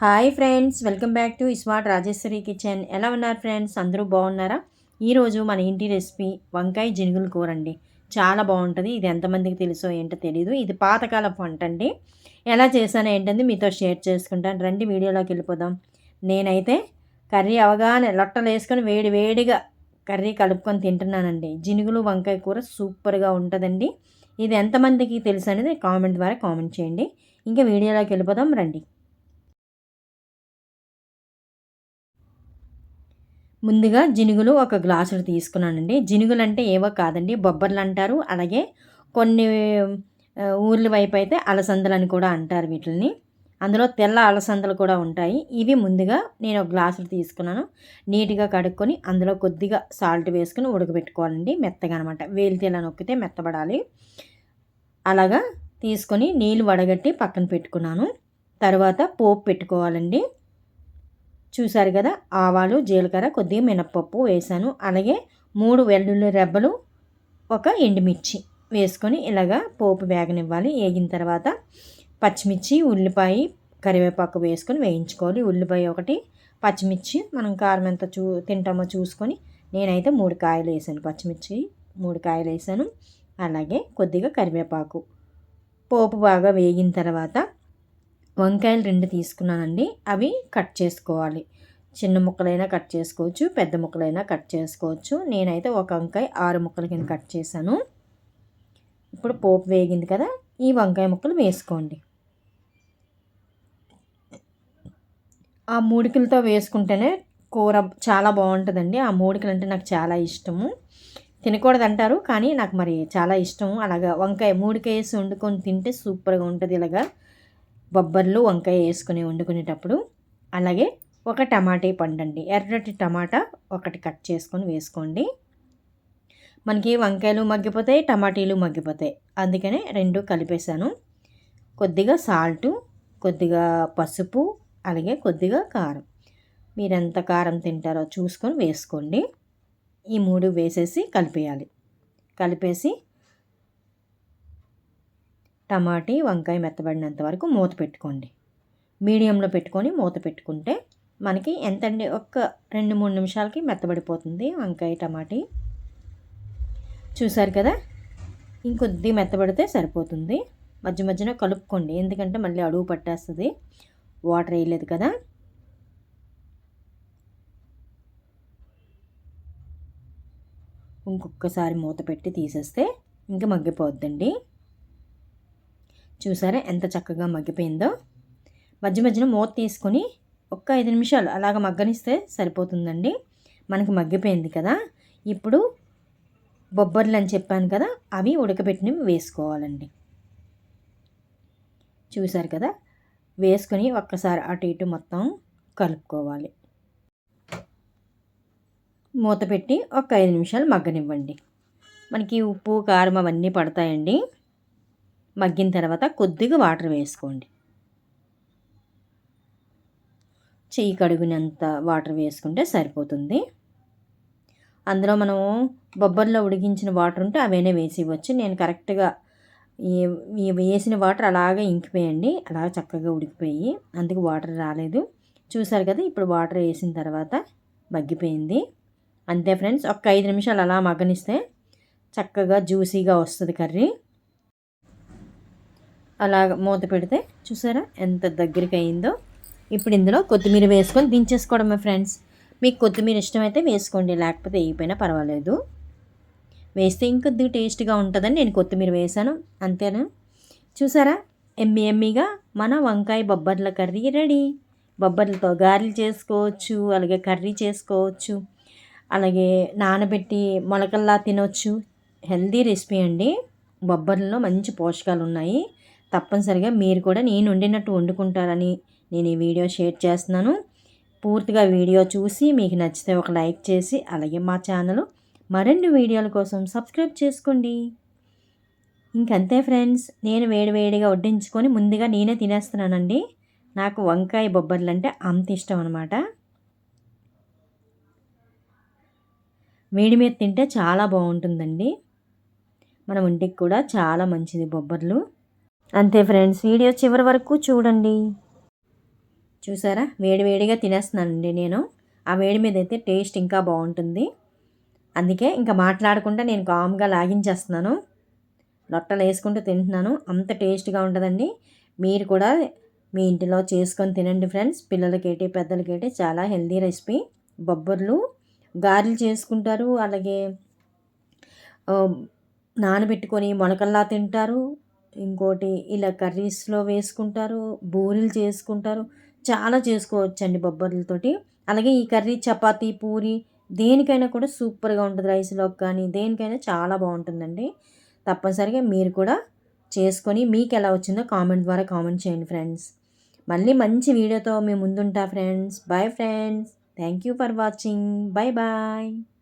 Hi friends welcome back to smart Rajeshwari kitchen. ఎలా ఉన్నారు friends? అందరూ బాగున్నారా? ఈరోజు మన ఇంటి రెసిపీ వంకాయ జినుగులు కూర అండి. చాలా బాగుంటుంది. ఇది ఎంతమందికి తెలుసో ఏంటో తెలియదు ఇది పాతకాలపు వంట అండి. ఎలా చేశానో ఏంటంది మీతో షేర్ చేసుకుంటాను. రండి వీడియోలోకి వెళ్ళిపోదాం. నేనైతే కర్రీ అవగానే లొట్టలు వేసుకొని వేడి వేడిగా కర్రీ కలుపుకొని తింటున్నానండి. జినుగులు వంకాయ కూర సూపర్గా ఉంటుందండి. ఇది ఎంతమందికి తెలుసు అనేది కామెంట్ ద్వారా కామెంట్ చేయండి. ఇంకా వీడియోలోకి వెళ్ళిపోదాం రండి. ముందుగా జినుగులు ఒక గ్లాసులు తీసుకున్నానండి. జినుగులు అంటే ఏవో కాదండి బొబ్బర్లు అంటారు. అలాగే కొన్ని ఊర్ల వైపు అయితే అలసందలు అని కూడా అంటారు వీటిని అందులో తెల్ల అలసందలు కూడా ఉంటాయి. ఇవి ముందుగా నేను ఒక గ్లాసులు తీసుకున్నాను. నీట్గా కడుక్కొని అందులో కొద్దిగా సాల్ట్ వేసుకుని ఉడకబెట్టుకోవాలండి మెత్తగా అనమాట వేలితేలా నొక్కితే మెత్తబడాలి. అలాగా తీసుకొని నీళ్ళు వడగట్టి పక్కన పెట్టుకున్నాను. తర్వాత పోపు పెట్టుకోవాలండి. చూశారు కదా ఆవాలు జీలకర్ర కొద్దిగా మినప్పప్పు వేసాను అలాగే మూడు వెల్లుల్లి రెబ్బలు ఒక ఎండుమిర్చి వేసుకొని ఇలాగా పోపు వేగనివ్వాలి. వేగిన తర్వాత పచ్చిమిర్చి ఉల్లిపాయ కరివేపాకు వేసుకొని వేయించుకోవాలి. ఉల్లిపాయ ఒకటి పచ్చిమిర్చి మనం కారం ఎంత చూ తింటామో చూసుకొని నేనైతే మూడు కాయలు వేసాను పచ్చిమిర్చి మూడు కాయలు వేసాను అలాగే కొద్దిగా కరివేపాకు. పోపు బాగా వేగిన తర్వాత వంకాయలు రెండు తీసుకున్నానండి. అవి కట్ చేసుకోవాలి. చిన్న ముక్కలైనా కట్ చేసుకోవచ్చు పెద్ద ముక్కలైనా కట్ చేసుకోవచ్చు. నేనైతే ఒక వంకాయ ఆరు ముక్కల కింద కట్ చేశాను. ఇప్పుడు పోపు వేగింది కదా ఈ వంకాయ ముక్కలు వేసుకోండి. ఆ మూడికలతో వేసుకుంటేనే కూర చాలా బాగుంటుందండి. ఆ మూడికలు అంటే నాకు చాలా ఇష్టము. తినకూడదు అంటారు కానీ నాకు మరి చాలా ఇష్టం అలాగా వంకాయ మూడికాయ వేసి వండుకొని తింటే సూపర్గా ఉంటుంది ఇలాగా. బొబ్బర్లు వంకాయ వేసుకుని వండుకునేటప్పుడు అలాగే ఒక టమాటే పండండి. ఎర్రటి టమాటా ఒకటి కట్ చేసుకొని వేసుకోండి. మనకి వంకాయలు మగ్గిపోతాయి టమాటీలు మగ్గిపోతాయి. అందుకనే రెండు కలిపేశాను. కొద్దిగా సాల్టు కొద్దిగా పసుపు అలాగే కొద్దిగా కారం. మీరు ఎంత కారం తింటారో చూసుకొని వేసుకోండి. ఈ మూడు వేసేసి కలిపేయాలి. కలిపేసి టమాటీ వంకాయ మెత్తబడినంత వరకు మూత పెట్టుకోండి. మీడియంలో పెట్టుకొని మూత పెట్టుకుంటే మనకి ఎంతండి? ఒక్క రెండు మూడు నిమిషాలకి మెత్తబడిపోతుంది వంకాయ టమాటీ. చూసారు కదా? ఇంకొద్ది మెత్తబడితే సరిపోతుంది. మధ్య మధ్యన కలుపుకోండి. ఎందుకంటే మళ్ళీ అడుగు పట్టేస్తుంది. వాటర్ వేయలేదు కదా? ఇంకొకసారి మూత పెట్టి తీసేస్తే ఇంకా మగ్గిపోద్దండి. చూసారా ఎంత చక్కగా మగ్గిపోయిందో? మధ్య మధ్యన మూత తీసుకొని ఒక్క ఐదు నిమిషాలు అలాగ మగ్గనిస్తే సరిపోతుందండి. మనకి మగ్గిపోయింది కదా. ఇప్పుడు బొబ్బర్లు అని చెప్పాను కదా అవి ఉడకబెట్టినవి వేసుకోవాలండి. చూసారు కదా? వేసుకొని ఒక్కసారి అటు ఇటు మొత్తం కలుపుకోవాలి. మూత పెట్టి ఒక ఐదు నిమిషాలు మగ్గనివ్వండి. మనకి ఉప్పు కారం అవన్నీ పడతాయండి. మగ్గిన తర్వాత కొద్దిగా వాటర్ వేసుకోండి. చెయ్యి కడుగునంత వాటర్ వేసుకుంటే సరిపోతుంది. అందులో మనం బొబ్బర్లో ఉడికించిన వాటర్ ఉంటే అవైనా వేసి ఇవ్వచ్చు నేను కరెక్ట్గా ఈ వేసిన వాటర్ అలాగే ఇంకిపోయండి. అలా చక్కగా ఉడికిపోయి అందుకు వాటర్ రాలేదు. చూసారు కదా ఇప్పుడు వాటర్ వేసిన తర్వాత మగ్గిపోయింది. అంతే ఫ్రెండ్స్ ఒక ఐదు నిమిషాలు అలా మగ్గనిస్తే చక్కగా జ్యూసీగా వస్తుంది కర్రీ. అలా మూత పెడితే చూసారా ఎంత దగ్గరికి అయిందో ఇప్పుడు ఇందులో కొత్తిమీర వేసుకొని దించేసుకోవడమే ఫ్రెండ్స్. మీకు కొత్తిమీర ఇష్టమైతే వేసుకోండి లేకపోతే వేయకపోయినా పర్వాలేదు. వేస్తే ఇంకొద్ది టేస్ట్గా ఉంటుందని నేను కొత్తిమీర వేసాను అంతేనా? చూసారా? ఎమ్మి ఎమ్మిగా మన వంకాయ బొబ్బర్ల కర్రీ రెడీ. బొబ్బర్లతో గారెలు చేసుకోవచ్చు అలాగే కర్రీ చేసుకోవచ్చు అలాగే నానబెట్టి మొలకల్లా తినొచ్చు. హెల్దీ రెసిపీ అండి. బొబ్బర్లలో మంచి పోషకాలు ఉన్నాయి తప్పనిసరిగా మీరు కూడా నేను వండినట్టు వండుకుంటారని నేను ఈ వీడియో షేర్ చేస్తున్నాను. పూర్తిగా వీడియో చూసి మీకు నచ్చితే ఒక లైక్ చేసి అలాగే మా ఛానల్ మరిన్ని వీడియోల కోసం సబ్స్క్రైబ్ చేసుకోండి. ఇంకంతే ఫ్రెండ్స్ నేను వేడివేడిగా వడ్డించుకొని ముందుగా నేనే తినేస్తున్నానండి. నాకు వంకాయ బొబ్బర్లు అంటే అంత ఇష్టం అనమాట వేడి మీద తింటే చాలా బాగుంటుందండి. మన ఒంటికి కూడా చాలా మంచిది బొబ్బర్లు. అంతే ఫ్రెండ్స్ వీడియో చివరి వరకు చూడండి. చూసారా? వేడివేడిగా తినేస్తున్నానండి నేను. ఆ వేడి మీద అయితే టేస్ట్ ఇంకా బాగుంటుంది. అందుకే ఇంకా మాట్లాడకుండా నేను కామ్గా లాగించేస్తున్నాను. లొట్టలు వేసుకుంటూ తింటున్నాను. అంత టేస్ట్గా ఉంటుందండి. మీరు కూడా మీ ఇంటిలో చేసుకొని తినండి ఫ్రెండ్స్. పిల్లలకేటి పెద్దలకేటి చాలా హెల్దీ రెసిపీ. బొబ్బర్లు గారెలు చేసుకుంటారు. అలాగే నానబెట్టుకొని మొలకల్లా తింటారు. ఇంకోటి ఇలా కర్రీస్లో వేసుకుంటారు బూరెలు చేసుకుంటారు చాలా చేసుకోవచ్చండి బొబ్బర్లతోటి. అలాగే ఈ కర్రీ చపాతీ పూరి దేనికైనా కూడా సూపర్గా ఉంటుంది రైస్లో కానీ దేనికైనా చాలా బాగుంటుందండి. తప్పనిసరిగా మీరు కూడా చేసుకొని మీకు ఎలా వచ్చిందో కామెంట్ ద్వారా కామెంట్ చేయండి ఫ్రెండ్స్. మళ్ళీ మంచి వీడియోతో మేము ముందుంటా friends. Bye friends. Thank you for watching. Bye bye.